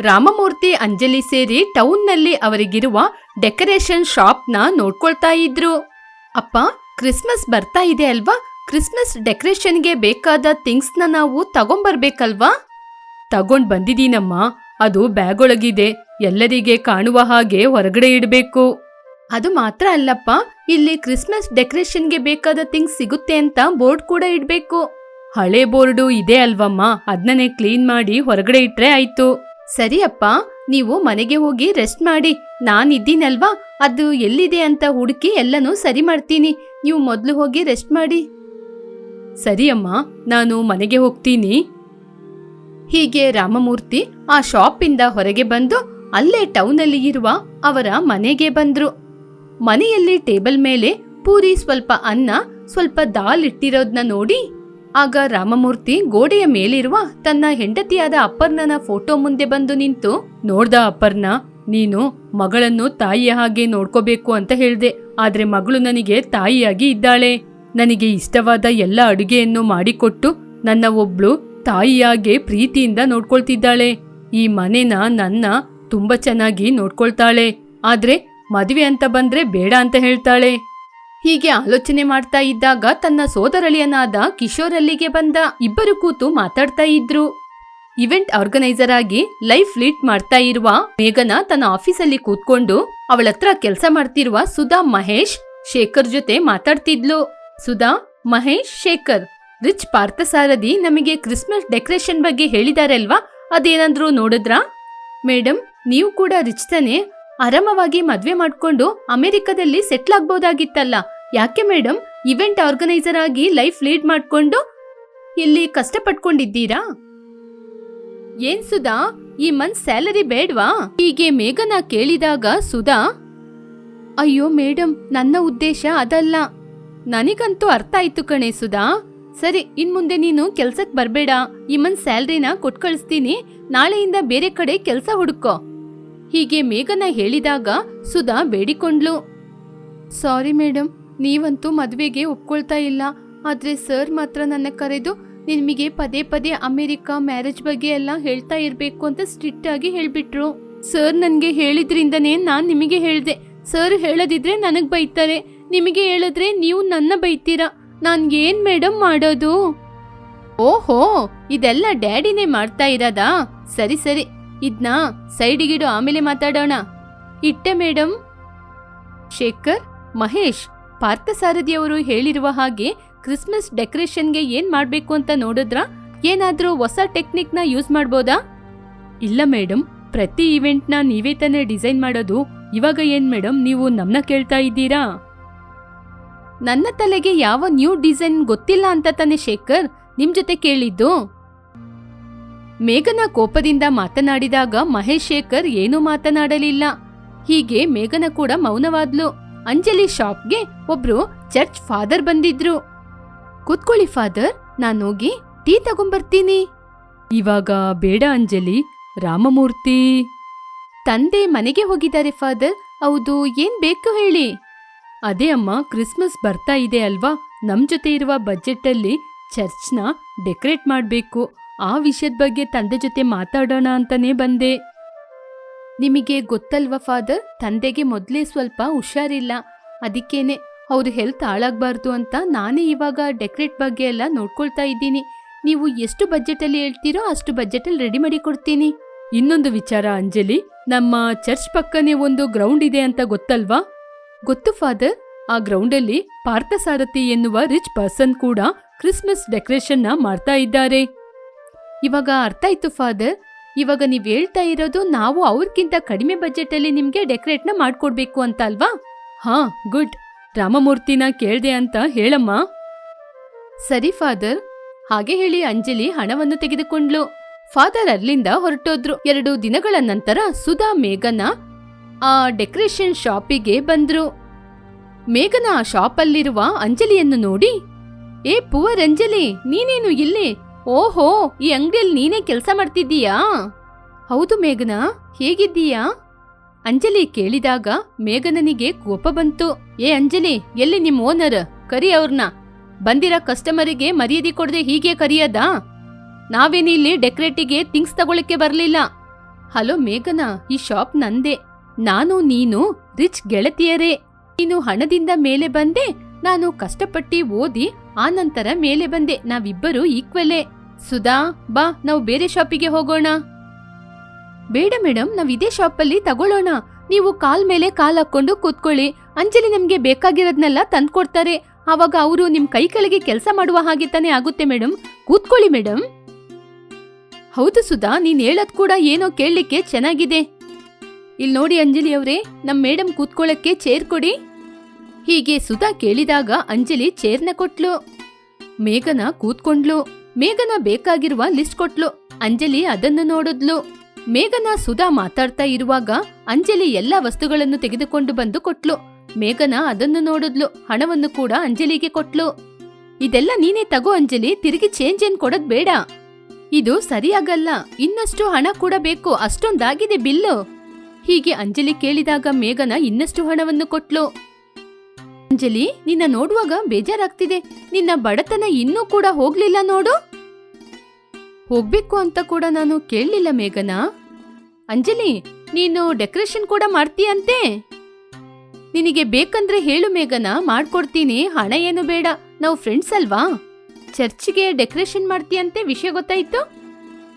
ರಾಮಮೂರ್ತಿ ಅಂಜಲಿ ಸೇರಿ ಟೌನ್ನಲ್ಲಿ ಅವರಿಗಿರುವ ಡೆಕೋರೇಷನ್ ಶಾಪ್ನ ನೋಡ್ಕೊಳ್ತಾ ಇದ್ರು. ಅಪ್ಪ, ಕ್ರಿಸ್ಮಸ್ ಬರ್ತಾ ಇದೆ ಅಲ್ವಾ? ಕ್ರಿಸ್ಮಸ್ ಡೆಕೋರೇಷನ್ಗೆ ಬೇಕಾದ ಥಿಂಗ್ಸ್ನ ನಾವು ತಗೊಂಬರ್ಬೇಕಲ್ವಾ? ತಗೊಂಡ್ ಬಂದಿದೀನಮ್ಮ. ಅದು ಬ್ಯಾಗ್ ಒಳಗಿದೆ ಎಲ್ಲರಿಗೆ ಕಾಣುವ ಹಾಗೆ ಹೊರಗಡೆ ಇಡಬೇಕು. ಅದು ಮಾತ್ರ ಅಲ್ಲಪ್ಪ, ಇಲ್ಲಿ ಕ್ರಿಸ್ಮಸ್ ಡೆಕೋರೇಷನ್ಗೆ ಬೇಕಾದ ಥಿಂಗ್ಸ್ ಸಿಗುತ್ತೆ ಅಂತ ಬೋರ್ಡ್ ಕೂಡ ಇಡ್ಬೇಕು. ಹಳೆ ಬೋರ್ಡು ಇದೆ ಅಲ್ವಮ್ಮ. ಅದನ್ನೇ ಕ್ಲೀನ್ ಮಾಡಿ ಹೊರಗಡೆ ಇಟ್ರೆ ಆಯ್ತು. ಸರಿ ಅಪ್ಪ ನೀವು ಮನೆಗೆ ಹೋಗಿ ರೆಸ್ಟ್ ಮಾಡಿ. ನಾನಿದ್ದೀನಲ್ವಾ? ಅದು ಎಲ್ಲಿದೆ ಅಂತ ಹುಡುಕಿ ಎಲ್ಲನೂ ಸರಿ ಮಾಡ್ತೀನಿ. ನೀವು ಮೊದಲು ಹೋಗಿ ರೆಸ್ಟ್ ಮಾಡಿ. ಸರಿಯಮ್ಮ, ನಾನು ಮನೆಗೆ ಹೋಗ್ತೀನಿ. ಹೀಗೆ ರಾಮಮೂರ್ತಿ ಆ ಶಾಪಿಂದ ಹೊರಗೆ ಬಂದು ಅಲ್ಲೇ ಟೌನಲ್ಲಿ ಇರುವ ಅವರ ಮನೆಗೆ ಬಂದ್ರು. ಮನೆಯಲ್ಲಿ ಟೇಬಲ್ ಮೇಲೆ ಪೂರಿ ಸ್ವಲ್ಪ ಅನ್ನ, ಸ್ವಲ್ಪ ದಾಲ್ ಇಟ್ಟಿರೋದ್ನ ನೋಡಿ ಆಗ ರಾಮಮೂರ್ತಿ ಗೋಡೆಯ ಮೇಲಿರುವ ತನ್ನ ಹೆಂಡತಿಯಾದ ಅಪ್ಪರ್ಣನ ಫೋಟೋ ಮುಂದೆ ಬಂದು ನಿಂತು, ನೋಡ್ದ ಅಪ್ಪರ್ಣ ನೀನು ಮಗಳನ್ನು ತಾಯಿಯ ಹಾಗೆ ನೋಡ್ಕೋಬೇಕು ಅಂತ ಹೇಳ್ದೆ, ಆದ್ರೆ ಮಗಳು ನನಗೆ ತಾಯಿಯಾಗಿ ಇದ್ದಾಳೆ. ನನಗೆ ಇಷ್ಟವಾದ ಎಲ್ಲ ಅಡುಗೆಯನ್ನು ಮಾಡಿಕೊಟ್ಟು ನನ್ನ ಒಬ್ಳು ತಾಯಿಯಾಗೆ ಪ್ರೀತಿಯಿಂದ ನೋಡ್ಕೊಳ್ತಿದ್ದಾಳೆ. ಈ ಮನೆನ ನನ್ನ ತುಂಬಾ ಚೆನ್ನಾಗಿ ನೋಡ್ಕೊಳ್ತಾಳೆ. ಆದ್ರೆ ಮದುವೆ ಅಂತ ಬಂದ್ರೆ ಬೇಡ ಅಂತ ಹೇಳ್ತಾಳೆ. ಹೀಗೆ ಆಲೋಚನೆ ಮಾಡ್ತಾ ಇದ್ದಾಗ ತನ್ನ ಸೋದರಳಿಯನಾದ ಕಿಶೋರ್ ಅಲ್ಲಿಗೆ ಬಂದ ಇಬ್ಬರು ಕೂತು ಮಾತಾಡ್ತಾ ಇದ್ರು. ಇವೆಂಟ್ ಆರ್ಗನೈಸರ್ ಆಗಿ ಲೈಫ್ ಲೀಡ್ ಮಾಡ್ತಾ ಇರುವ ಮೇಘನ ತನ್ನ ಆಫೀಸಲ್ಲಿ ಕೂತ್ಕೊಂಡು ಅವಳತ್ರ ಕೆಲಸ ಮಾಡ್ತಿರುವ ಸುಧಾ ಮಹೇಶ್, ಶೇಖರ್ ಜೊತೆ ಮಾತಾಡ್ತಿದ್ಲು. ಸುಧಾ, ಮಹೇಶ್, ಶೇಖರ್, ರಿಚ್ ಪಾರ್ಥಸಾರಥಿ ನಮಗೆ ಕ್ರಿಸ್ಮಸ್ ಡೆಕೋರೇಷನ್ ಬಗ್ಗೆ ಹೇಳಿದಾರೆ ಅಲ್ವಾ ಅದೇನಾದ್ರೂ ನೋಡಿದ್ರಾ? ಮೇಡಮ್ ನೀವು ಕೂಡ ರಿಚ್ ತಾನೆ? ಆರಾಮವಾಗಿ ಮದ್ವೆ ಮಾಡ್ಕೊಂಡು ಅಮೆರಿಕದಲ್ಲಿ ಸೆಟ್ಲ್ ಆಗ್ಬೋದಾಗಿತ್ತಲ್ಲ. ಯಾಕೆ ಮೇಡಮ್ ಇವೆಂಟ್ ಆರ್ಗನೈಸರ್ ಆಗಿ ಲೈಫ್ ಲೀಡ್ ಮಾಡ್ಕೊಂಡು ಇಲ್ಲಿ ಕಷ್ಟಪಟ್ಕೊಂಡಿದ್ದೀರಾ? ಏನ್ ಸುಧಾ, ಈ ಮಂತ್ ಸ್ಯಾಲರಿ ಬೇಡ್ವಾ? ಹೀಗೆ ಮೇಘನ ಕೇಳಿದಾಗ ಸುಧಾ, ಅಯ್ಯೋ ಮೇಡಮ್ ನನ್ನ ಉದ್ದೇಶ ಅದಲ್ಲ. ನನಗಂತೂ ಅರ್ಥ ಆಯ್ತು ಕಣೆ ಸುಧಾ. ಸರಿ ಇನ್ ಮುಂದೆ ನೀನು ಕೆಲ್ಸಕ್ ಬರ್ಬೇಡ. ಈ ಮಂತ್ ಸ್ಯಾಲ್ರಿನ ಕೊಟ್ ಕಳಿಸ್ತೀನಿ ನಾಳೆಯಿಂದ ಬೇರೆ ಕಡೆ ಕೆಲ್ಸ ಹುಡುಕೋ. ಹೀಗೆ ಮೇಘನ ಹೇಳಿದಾಗ ಸುಧಾ ಬೇಡಿಕೊಂಡ್ಲು. ಸಾರಿ ಮೇಡಮ್ ನೀವಂತೂ ಮದುವೆಗೆ ಒಪ್ಕೊಳ್ತಾ ಇಲ್ಲ. ಆದ್ರೆ ಸರ್ ಮಾತ್ರ ನನ್ನ ಕರೆದು ನಿಮಗೆ ಪದೇ ಪದೇ ಅಮೆರಿಕ ಮ್ಯಾರೇಜ್ ಬಗ್ಗೆ ಎಲ್ಲ ಹೇಳ್ತಾ ಇರ್ಬೇಕು ಅಂತ ಸ್ಟ್ರಿಕ್ಟ್ ಆಗಿ ಹೇಳ್ಬಿಟ್ರು. ಸರ್ ನನಗೆ ಹೇಳಿದ್ರಿಂದನೇ ನಾನು ನಿಮಗೆ ಹೇಳ್ದೆ. ಸರ್ ಹೇಳದಿದ್ರೆ ನನಗೆ ಬೈತಾರೆ. ನಿಮಗೆ ಹೇಳಿದ್ರೆ ನೀವು ನನ್ನ ಬೈತೀರಾ? ನಾನು ಏನ್ ಮೇಡಮ್ ಮಾಡೋದು? ಓಹೋ, ಇದೆಲ್ಲ ಡ್ಯಾಡಿನೇ ಮಾಡ್ತಾ ಇರೋದಾ? ಸರಿ ಸರಿ. ಇದ್ನ ಸೈಡಿಗಿಡು ಆಮೇಲೆ ಮಾತಾಡೋಣ. ಇಟ್ಟೆ ಮೇಡಮ್ ಶೇಖರ್, ಮಹೇಶ್. ಪಾರ್ಥಸಾರಥಿಯವರು ಹೇಳಿರುವ ಹಾಗೆ ಕ್ರಿಸ್ಮಸ್ ಡೆಕೋರೇಷನ್ಗೆ ಏನ್ ಮಾಡಬೇಕು ಅಂತ ನೋಡಿದ್ರ? ಏನಾದರೂ ಹೊಸ ಟೆಕ್ನಿಕ್ನ ಯೂಸ್ ಮಾಡ್ಬೋದಾ? ಇಲ್ಲ ಮೇಡಮ್ ಪ್ರತಿ ಇವೆಂಟ್ನ ನೀವೇ ತಾನೇ ಡಿಸೈನ್ ಮಾಡೋದು. ಇವಾಗ ಏನ್ ಮೇಡಮ್ ನೀವು ನಮ್ನ ಕೇಳ್ತಾ ಇದ್ದೀರಾ? ನನ್ನ ತಲೆಗೆ ಯಾವ ನ್ಯೂ ಡಿಸೈನ್ ಗೊತ್ತಿಲ್ಲ ಅಂತ ತಾನೆ ಶೇಖರ್, ನಿಮ್ ಜೊತೆ ಕೇಳಿದ್ದು. ಮೇಘನ ಕೋಪದಿಂದ ಮಾತನಾಡಿದಾಗ ಮಹೇಶ್ ಶೇಖರ್ ಏನೂ ಮಾತನಾಡಲಿಲ್ಲ. ಹೀಗೆ ಮೇಘನ ಕೂಡ ಮೌನವಾದ್ಲು. ಅಂಜಲಿ ಶಾಪ್ಗೆ ಒಬ್ರು ಚರ್ಚ್ ಫಾದರ್ ಬಂದಿದ್ರು. ಕೂತ್ಕೊಳ್ಳಿ ಫಾದರ್ ನಾನೋಗಿ ಟೀ ತಗೊಂಬರ್ತೀನಿ. ಇವಾಗ ಬೇಡ ಅಂಜಲಿ, ರಾಮಮೂರ್ತಿ. ತಂದೆ ಮನೆಗೆ ಹೋಗಿದ್ದಾರೆ ಫಾದರ್, ಹೌದು, ಏನ್ ಬೇಕು ಹೇಳಿ. ಅದೇ ಅಮ್ಮ, ಕ್ರಿಸ್ಮಸ್ ಬರ್ತಾ ಇದೆ ಅಲ್ವಾ? ನಮ್ ಜೊತೆ ಇರುವ ಬಜೆಟ್ಟಲ್ಲಿ ಚರ್ಚ್ನ ಡೆಕೋರೇಟ್ ಮಾಡಬೇಕು. ಆ ವಿಷಯದ ಬಗ್ಗೆ ತಂದೆ ಜೊತೆ ಮಾತಾಡೋಣ ಅಂತಾನೆ ಬಂದೆ. ನಿಮಗೆ ಗೊತ್ತಲ್ವಾ, ಫಾದರ್? ತಂದೆಗೆ ಮೊದಲೇ ಸ್ವಲ್ಪ ಹುಷಾರಿಲ್ಲ. ಅದಕ್ಕೇನೆ ಅವ್ರ ಹೆಲ್ತ್ ಹಾಳಾಗಬಾರ್ದು ಅಂತ ನಾನೇ ಇವಾಗ ಡೆಕೋರೇಟ್ ಬಗ್ಗೆ ಎಲ್ಲ ನೋಡ್ಕೊಳ್ತಾ ಇದ್ದೀನಿ. ನೀವು ಎಷ್ಟು ಬಜೆಟಲ್ಲಿ ಹೇಳ್ತೀರೋ ಅಷ್ಟು ಬಜೆಟಲ್ಲಿ ರೆಡಿ ಮಾಡಿ ಕೊಡ್ತೀನಿ. ಇನ್ನೊಂದು ವಿಚಾರ, ಅಂಜಲಿ. ನಮ್ಮ ಚರ್ಚ್ ಪಕ್ಕನೇ ಒಂದು ಗ್ರೌಂಡ್ ಇದೆ ಅಂತ ಗೊತ್ತಲ್ವಾ? ಗೊತ್ತು, ಫಾದರ್. ಆ ಗ್ರೌಂಡಲ್ಲಿ ಪಾರ್ಥಸಾರಥಿ ಎನ್ನುವ ರಿಚ್ ಪರ್ಸನ್ ಕೂಡ ಕ್ರಿಸ್ಮಸ್ ಡೆಕೋರೇಷನ್ನ ಮಾಡ್ತಾ ಇದ್ದಾರೆ. ಇವಾಗ ಅರ್ಥ ಆಯ್ತು, ಫಾದರ್. ಇವಾಗ ನೀವ್ ಹೇಳ್ತಾ ಇರೋದು ನಾವು ಅವ್ರಕ್ಕಿಂತ ಕಡಿಮೆ ಬಜೆಟಲ್ಲಿ ನಿಮ್ಗೆ ಡೆಕೋರೇಟ್ನ ಮಾಡ್ಕೊಡ್ಬೇಕು ಅಂತ ಅಲ್ವಾ ಹಾ, ಗುಡ್. ರಾಮಮೂರ್ತಿನ ಕೇಳ್ದೆ ಅಂತ ಹೇಳಮ್ಮ. ಸರಿ, ಫಾದರ್. ಹಾಗೆ ಹೇಳಿ ಅಂಜಲಿ ಹಣವನ್ನು ತೆಗೆದುಕೊಂಡ್ಲು ಫಾದರ್ ಅಲ್ಲಿಂದ ಹೊರಟೋದ್ರು. ಎರಡು ದಿನಗಳ ನಂತರ ಸುಧಾ ಮೇಘನ ಆ ಡೆಕೋರೇಷನ್ ಶಾಪಿಗೆ ಬಂದ್ರು. ಮೇಘನ ಆ ಶಾಪಲ್ಲಿರುವ ಅಂಜಲಿಯನ್ನು ನೋಡಿ, ಏ ಪುವರ್ ಅಂಜಲಿ, ನೀನೇನು ಇಲ್ಲಿ? ಓಹೋ, ಈ ಅಂಗಡಿಯಲ್ಲಿ ನೀನೇ ಕೆಲಸ ಮಾಡ್ತಿದ್ದೀಯಾ? ಹೌದು ಮೇಘನಾ, ಹೇಗಿದ್ದೀಯಾ? ಅಂಜಲಿ ಕೇಳಿದಾಗ ಮೇಘನನಿಗೆ ಕೋಪ ಬಂತು. ಏ ಅಂಜಲಿ, ಎಲ್ಲಿ ನಿಮ್ ಓನರ್? ಕರಿ ಅವ್ರನ್ನ ಬಂದಿರೋ ಕಸ್ಟಮರಿಗೆ ಮರ್ಯಾದೆ ಕೊಡದೆ ಹೀಗೆ ಕರಿಯದಾ? ನಾವೇನಿಲ್ಲಿ ಡೆಕೋರೇಟಿಗೆ ಥಿಂಗ್ಸ್ ತಗೊಳಕ್ಕೆ ಬರಲಿಲ್ಲ? ಹಲೋ ಮೇಘನಾ, ಈ ಶಾಪ್ ನಂದೆ. ನಾನು, ನೀನು, ರಿಚ್ ಗೆಳತಿಯರೇ. ನೀನು ಹಣದಿಂದ ಮೇಲೆ ಬಂದೆ ನಾನು ಕಷ್ಟಪಟ್ಟಿ ಓದಿ ಆನಂತರ ಮೇಲೆ ಬಂದೆ. ನಾವಿಬ್ಬರು ಈಕ್ವಲೇ. ಸುಧಾ, ಬಾ, ನಾವು ಬೇರೆ ಶಾಪಿಗೆ ಹೋಗೋಣ. ಬೇಡ ಮೇಡಮ್ ನಾವ್ ಇದೇ ಶಾಪಲ್ಲಿ ತಗೊಳ್ಳೋಣ. ನೀವು ಕಾಲ್ ಮೇಲೆ ಕಾಲ್ ಹಾಕೊಂಡು ಕೂತ್ಕೊಳ್ಳಿ. ಅಂಜಲಿ ನಮ್ಗೆ ಬೇಕಾಗಿರೋದ್ನೆಲ್ಲ ತಂದ್ಕೊಡ್ತಾರೆ. ಆವಾಗ ಅವರು ನಿಮ್ ಕೈ ಕೆಳಗೆ ಕೆಲಸ ಮಾಡುವ ಹಾಗೆ ತಾನೇ ಆಗುತ್ತೆ ಮೇಡಮ್ ಕೂತ್ಕೊಳ್ಳಿ ಮೇಡಮ್ ಹೌದು ಸುಧಾ, ನೀನ್ ಹೇಳದ್ ಕೂಡ ಏನೋ ಕೇಳಲಿಕ್ಕೆ ಚೆನ್ನಾಗಿದೆ. ಇಲ್ಲಿ ನೋಡಿ ಅಂಜಲಿ ಅವರೇ, ನಮ್ ಮೇಡಮ್ ಕೂತ್ಕೊಳ್ಳಕ್ಕೆ ಚೇರ್ ಕೊಡಿ. ಹೀಗೆ ಸುಧಾ ಕೇಳಿದಾಗ ಅಂಜಲಿ ಚೇರ್ನ ಕೊಟ್ಲು. ಮೇಘನ ಕೂತ್ಕೊಂಡ್ಲು. ಮೇಘನ ಬೇಕಾಗಿರುವ ಲಿಸ್ಟ್ ಕೊಟ್ಲು. ಅಂಜಲಿ ಅದನ್ನು ನೋಡಿದ್ಲು. ಮೇಘನ ಸುಧಾ ಮಾತಾಡ್ತಾ ಇರುವಾಗ ಅಂಜಲಿ ಎಲ್ಲಾ ವಸ್ತುಗಳನ್ನು ತೆಗೆದುಕೊಂಡು ಬಂದು ಕೊಟ್ಲು. ಮೇಘನ ಅದನ್ನು ನೋಡಿದ್ಲು. ಹಣವನ್ನು ಕೂಡ ಅಂಜಲಿಗೆ ಕೊಟ್ಲು. ಇದೆಲ್ಲ ನೀನೇ ತಗೋ ಅಂಜಲಿ, ತಿರುಗಿ ಚೇಂಜ್ ಏನ್ ಕೊಡೋದ್ ಬೇಡ. ಇದು ಸರಿಯಾಗಲ್ಲ. ಇನ್ನಷ್ಟು ಹಣ ಕೂಡ ಬೇಕು. ಅಷ್ಟೊಂದಾಗಿದೆ ಬಿಲ್ಲು. ಹೀಗೆ ಅಂಜಲಿ ಕೇಳಿದಾಗ ಮೇಘನ ಇನ್ನಷ್ಟು ಹಣವನ್ನು ಕೊಟ್ಲು. ಅಂಜಲಿ, ನಿನ್ನ ನೋಡುವಾಗ ಬೇಜಾರಾಗ್ತಿದೆ. ನಿನ್ನ ಬಡತನ ಇನ್ನೂ ಕೂಡ ಹೋಗ್ಲಿಲ್ಲ ನೋಡು. ಹೋಗ್ಬೇಕು ಅಂತ ಕೂಡ ನಾನು ಕೇಳಲಿಲ್ಲ ಮೇಘನಾ. ಅಂಜಲಿ, ನೀನು ಡೆಕೋರೇಷನ್ ಕೂಡ ಮಾಡ್ತೀಯಂತೆ? ನಿನಗೆ ಬೇಕಂದ್ರೆ ಹೇಳು ಮೇಘನ, ಮಾಡ್ಕೊಡ್ತೀನಿ. ಹಣ ಏನು ಬೇಡ. ನಾವು ಫ್ರೆಂಡ್ಸ್ ಅಲ್ವಾ? ಚರ್ಚಿಗೆ ಡೆಕೋರೇಷನ್ ಮಾಡ್ತೀಯಂತೆ ವಿಷಯ ಗೊತ್ತಾಯ್ತು?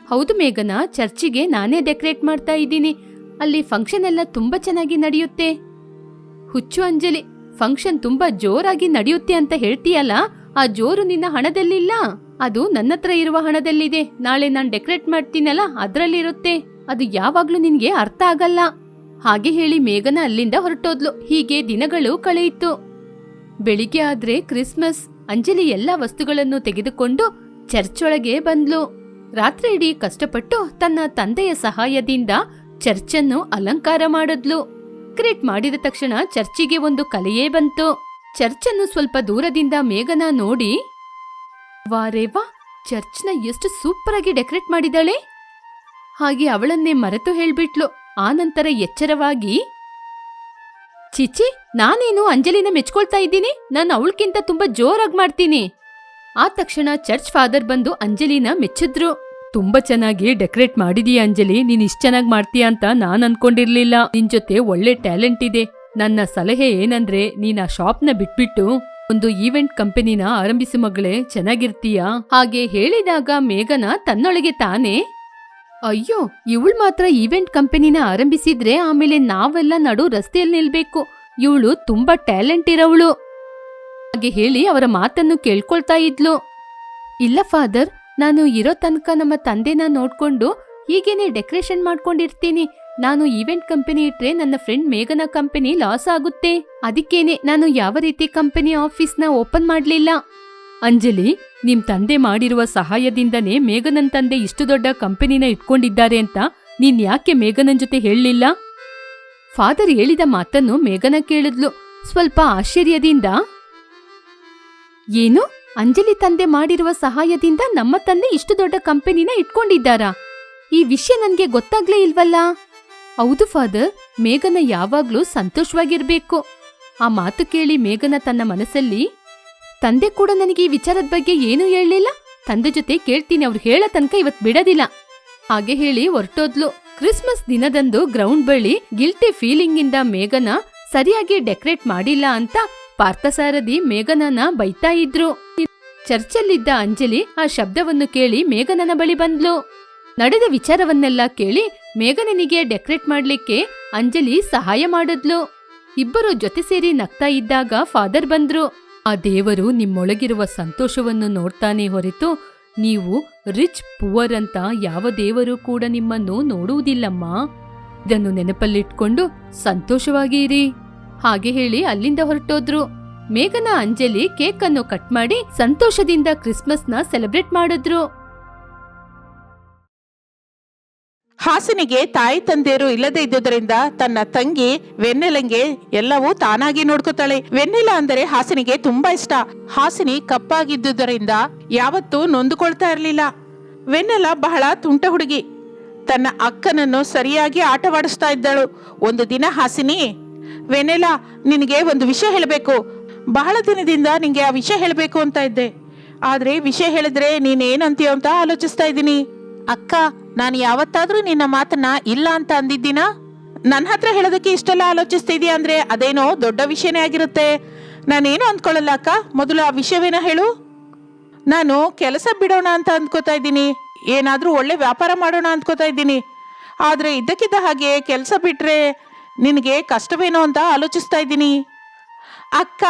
ಹೌದು ಮೇಘನ, ಚರ್ಚಿಗೆ ನಾನೇ ಡೆಕೋರೇಟ್ ಮಾಡ್ತಾ ಇದ್ದೀನಿ. ಅಲ್ಲಿ ಫಂಕ್ಷನ್ ಎಲ್ಲ ತುಂಬಾ ಚೆನ್ನಾಗಿ ನಡೆಯುತ್ತೆ. ಹುಚ್ಚು ಅಂಜಲಿ ಫಂಕ್ಷನ್ ತುಂಬಾ ಜೋರಾಗಿ ನಡೆಯುತ್ತೆ ಅಂತ ಹೇಳ್ತೀಯಲ್ಲ, ಆ ಜೋರು ನಿನ್ನ ಹಣದಲ್ಲಿಲ್ಲ? ಅದು ನನ್ನತ್ರ ಇರುವ ಹಣದಲ್ಲಿದೆ. ನಾಳೆ ನಾನ್ ಡೆಕೋರೇಟ್ ಮಾಡ್ತೀನಲ್ಲ, ಅದರಲ್ಲಿರುತ್ತೆ. ಅದು ಯಾವಾಗ್ಲೂ ನಿನ್ಗೆ ಅರ್ಥ ಆಗಲ್ಲ. ಹಾಗೆ ಹೇಳಿ ಮೇಘನ ಅಲ್ಲಿಂದ ಹೊರಟೋದ್ಲು. ಹೀಗೆ ದಿನಗಳು ಕಳೆಯಿತು. ಬೆಳಿಗ್ಗೆ ಆದ್ರೆ ಕ್ರಿಸ್ಮಸ್, ಅಂಜಲಿ ಎಲ್ಲ ವಸ್ತುಗಳನ್ನು ತೆಗೆದುಕೊಂಡು ಚರ್ಚ್ ಒಳಗೆ ಬಂದ್ಲು. ರಾತ್ರಿ ಇಡೀ ಕಷ್ಟಪಟ್ಟು ತನ್ನ ತಂದೆಯ ಸಹಾಯದಿಂದ ಚರ್ಚನ್ನು ಅಲಂಕಾರ ಮಾಡಿದ್ಲು. ಕ್ರಿಯೇಟ್ ಮಾಡಿದ ತಕ್ಷಣ ಚರ್ಚಿಗೆ ಒಂದು ಕಲೆಯೇ ಬಂತು. ಚರ್ಚನ್ನು ಸ್ವಲ್ಪ ದೂರದಿಂದ ಮೇಘನ ನೋಡಿ ವಾರೇವಾ ಚರ್ಚ್ನ ಎಷ್ಟು ಸೂಪರ್ ಆಗಿ ಡೆಕೋರೇಟ್ ಮಾಡಿದಾಳೆ. ಹಾಗೆ ಅವಳನ್ನೇ ಮರೆತು ಹೇಳ್ಬಿಟ್ಲು. ಆನಂತರ ಎಚ್ಚರವಾಗಿ ಚಿಚಿ ನಾನೇನು ಅಂಜಲಿನ ಮೆಚ್ಕೊಳ್ತಾ ಇದ್ದೀನಿ? ನಾನು ಅವಳಕ್ಕಿಂತ ತುಂಬಾ ಜೋರಾಗಿ ಮಾಡ್ತೀನಿ. ಆ ತಕ್ಷಣ ಚರ್ಚ್ ಫಾದರ್ ಬಂದು ಅಂಜಲಿನ ಮೆಚ್ಚಿದ್ರು. ತುಂಬಾ ಚೆನ್ನಾಗಿ ಡೆಕೋರೇಟ್ ಮಾಡಿದೀಯ ಅಂಜಲಿ, ನೀನ್ ಇಷ್ಟ ಚೆನ್ನಾಗಿ ಮಾಡ್ತೀಯ ಅಂತ ನಾನ್ ಅನ್ಕೊಂಡಿರ್ಲಿಲ್ಲ. ನಿನ್ ಜೊತೆ ಒಳ್ಳೆ ಟ್ಯಾಲೆಂಟ್ ಇದೆ. ನನ್ನ ಸಲಹೆ ಏನಂದ್ರೆ, ನೀನ್ ಆ ಶಾಪ್ನ ಬಿಟ್ಬಿಟ್ಟು ಒಂದು ಈವೆಂಟ್ ಕಂಪನಿನ ಆರಂಭಿಸು ಮಗಳೇ, ಚೆನ್ನಾಗಿರ್ತೀಯ? ಹಾಗೆ ಹೇಳಿದಾಗ ಮೇಘನ ತನ್ನೊಳಗೆ ತಾನೇ, ಅಯ್ಯೋ, ಇವಳು ಮಾತ್ರ ಈವೆಂಟ್ ಕಂಪನಿನ ಆರಂಭಿಸಿದ್ರೆ ಆಮೇಲೆ ನಾವೆಲ್ಲ ನಡು ರಸ್ತೆಯಲ್ಲಿ ನಿಲ್ಬೇಕು. ಇವಳು ತುಂಬಾ ಟ್ಯಾಲೆಂಟ್ ಇರೋವಳು. ಹಾಗೆ ಹೇಳಿ ಅವರ ಮಾತನ್ನು ಕೇಳ್ಕೊಳ್ತಾ ಇದ್ಲು. ಇಲ್ಲ, ಫಾದರ್. ನಾನು ಇರೋ ತನಕ ನಮ್ಮ ತಂದೆನ ನೋಡ್ಕೊಂಡು ಹೀಗೇನೆ ಡೆಕೋರೇಷನ್ ಮಾಡ್ಕೊಂಡಿರ್ತೀನಿ. ನಾನು ಈವೆಂಟ್ ಕಂಪನಿ ಇಟ್ರೆ ನನ್ನ ಫ್ರೆಂಡ್ ಮೇಘನ ಕಂಪನಿ ಲಾಸ್ ಆಗುತ್ತೆ. ಅದಕ್ಕೇನೆ ನಾನು ಯಾವ ರೀತಿ ಕಂಪನಿ ಆಫೀಸ್ನ ಓಪನ್ ಮಾಡ್ಲಿಲ್ಲ. ಅಂಜಲಿ, ನಿಮ್ ತಂದೆ ಮಾಡಿರುವ ಸಹಾಯದಿಂದನೇ ಮೇಘನನ್ ತಂದೆ ಇಷ್ಟು ದೊಡ್ಡ ಕಂಪನಿನ ಇಟ್ಕೊಂಡಿದ್ದಾರೆ ಅಂತ ನೀನ್ ಯಾಕೆ ಮೇಘನನ್ ಜೊತೆ ಹೇಳಲಿಲ್ಲ? ಫಾದರ್ ಹೇಳಿದ ಮಾತನ್ನು ಮೇಘನ ಕೇಳಿದ್ಲು. ಸ್ವಲ್ಪ ಆಶ್ಚರ್ಯದಿಂದ, ಏನು? ಅಂಜಲಿ ತಂದೆ ಮಾಡಿರುವ ಸಹಾಯದಿಂದ ನಮ್ಮ ತಂದೆ ಇಷ್ಟು ದೊಡ್ಡ ಕಂಪನಿನ ಇಟ್ಕೊಂಡಿದ್ದಾರಾ. ಈ ವಿಷಯ ನನ್ಗೆ ಗೊತ್ತಾಗ್ಲೇ ಇಲ್ವಲ್ಲ? ಹೌದು ಫಾದರ್, ಮೇಘನ ಯಾವಾಗ್ಲೂ ಸಂತೋಷವಾಗಿರ್ಬೇಕು. ಆ ಮಾತು ಕೇಳಿ ಮೇಘನ ತನ್ನ ಮನಸ್ಸಲ್ಲಿ, ತಂದೆ ಕೂಡ ನನಗೆ ಈ ವಿಚಾರದ ಬಗ್ಗೆ ಏನೂ ಹೇಳಲಿಲ್ಲ. ತಂದೆ ಜೊತೆ ಕೇಳ್ತೀನಿ, ಅವ್ರು ಹೇಳ ತನಕ ಇವತ್ ಬಿಡೋದಿಲ್ಲ. ಹಾಗೆ ಹೇಳಿ ಹೊರಟೋದ್ಲು. ಕ್ರಿಸ್ಮಸ್ ದಿನದಂದು ಗ್ರೌಂಡ್ ಬಳಿ ಗಿಲ್ಟಿ ಫೀಲಿಂಗ್ ಇಂದ ಮೇಘನ ಸರಿಯಾಗಿ ಡೆಕೋರೇಟ್ ಮಾಡಿಲ್ಲ ಅಂತ ಪಾರ್ಥಸಾರಥಿ ಮೇಘನನ ಬೈತಾ ಇದ್ರು. ಚರ್ಚಲ್ಲಿದ್ದ ಅಂಜಲಿ ಆ ಶಬ್ದವನ್ನು ಕೇಳಿ ಮೇಘನನ ಬಳಿ ಬಂದ್ಲು. ನಡೆದ ವಿಚಾರವನ್ನೆಲ್ಲ ಕೇಳಿ ಮೇಘನನಿಗೆ ಡೆಕೋರೇಟ್ ಮಾಡ್ಲಿಕ್ಕೆ ಅಂಜಲಿ ಸಹಾಯ ಮಾಡಿದ್ಲು. ಇಬ್ಬರು ಜೊತೆ ಸೇರಿ ನಗ್ತಾ ಇದ್ದಾಗ ಫಾದರ್ ಬಂದ್ರು. ಆ ದೇವರು ನಿಮ್ಮೊಳಗಿರುವ ಸಂತೋಷವನ್ನು ನೋಡ್ತಾನೆ ಹೊರತು ನೀವು ರಿಚ್ ಪುವರ್ ಅಂತ ಯಾವ ದೇವರು ಕೂಡ ನಿಮ್ಮನ್ನು ನೋಡುವುದಿಲ್ಲಮ್ಮ. ಇದನ್ನು ನೆನಪಲ್ಲಿಟ್ಕೊಂಡು ಸಂತೋಷವಾಗಿ ಇರಿ ಹಾಗೆ ಹೇಳಿ ಅಲ್ಲಿಂದ ಹೊರಟೋದ್ರು. ಮೇಘನ, ಅಂಜಲಿ ಕೇಕ್ ಅನ್ನು ಕಟ್ ಮಾಡಿ ಸಂತೋಷದಿಂದ ಕ್ರಿಸ್ಮಸ್ನ ಸೆಲೆಬ್ರೇಟ್ ಮಾಡಿದ್ರು. ಹಾಸನಿಗೆ ತಾಯಿ ತಂದೆಯರು ಇಲ್ಲದೆ ಇದ್ದುದರಿಂದ ತನ್ನ ತಂಗಿ ವೆನ್ನೆಲಂಗೆ ಎಲ್ಲವೂ ತಾನಾಗಿ ನೋಡ್ಕೊತಾಳೆ. ವೆನ್ನೆಲ ಅಂದರೆ ಹಾಸನಿಗೆ ತುಂಬಾ ಇಷ್ಟ. ಹಾಸಿನಿ ಕಪ್ಪಾಗಿದ್ದುದರಿಂದ ಯಾವತ್ತೂ ನೊಂದುಕೊಳ್ತಾ ಇರಲಿಲ್ಲ. ವೆನ್ನೆಲ ಬಹಳ ತುಂಟ ಹುಡುಗಿ. ತನ್ನ ಅಕ್ಕನನ್ನು ಸರಿಯಾಗಿ ಆಟವಾಡಿಸ್ತಾ ಇದ್ದಳು. ಒಂದು ದಿನ ಹಾಸಿನಿ ವೆನೆಲ ನಿನಗೆ ಒಂದು ವಿಷಯ ಹೇಳಬೇಕು. ಬಹಳ ದಿನದಿಂದ ನಿಂಗೆ ಆ ವಿಷಯ ಹೇಳಬೇಕು ಅಂತ ಇದ್ದೆ. ಆದ್ರೆ ವಿಷಯ ಹೇಳಿದ್ರೆ ನೀನೇನಂತೀಯ ಅಂತ ಆಲೋಚಿಸ್ತಾ ಇದ್ದೀನಿ. ಅಕ್ಕ, ನಾನು ಯಾವತ್ತಾದ್ರೂ ನಿನ್ನ ಮಾತನ್ನ ಇಲ್ಲ ಅಂತ ಅಂದಿದ್ದೀನಾ? ನನ್ನ ಹತ್ರ ಹೇಳೋದಕ್ಕೆ ಇಷ್ಟೆಲ್ಲ ಆಲೋಚಿಸ್ತಿದ್ಯಾ ಅಂದ್ರೆ ಅದೇನೋ ದೊಡ್ಡ ವಿಷಯನೇ ಆಗಿರುತ್ತೆ. ನಾನೇನು ಅಂದ್ಕೊಳ್ಳಲ್ಲ ಅಕ್ಕ, ಮೊದಲು ಆ ವಿಷಯವೇನ ಹೇಳು. ನಾನು ಕೆಲಸ ಬಿಡೋಣ ಅಂತ ಅಂದ್ಕೋತಾ ಇದ್ದೀನಿ. ಏನಾದರೂ ಒಳ್ಳೆ ವ್ಯಾಪಾರ ಮಾಡೋಣ ಅಂದ್ಕೋತಾ ಇದ್ದೀನಿ. ಆದರೆ ಇದ್ದಕ್ಕಿದ್ದ ಹಾಗೆ ಕೆಲಸ ಬಿಟ್ಟರೆ ನಿನಗೆ ಕಷ್ಟವೇನೋ ಅಂತ ಆಲೋಚಿಸ್ತಾ ಇದ್ದೀನಿ. ಅಕ್ಕ,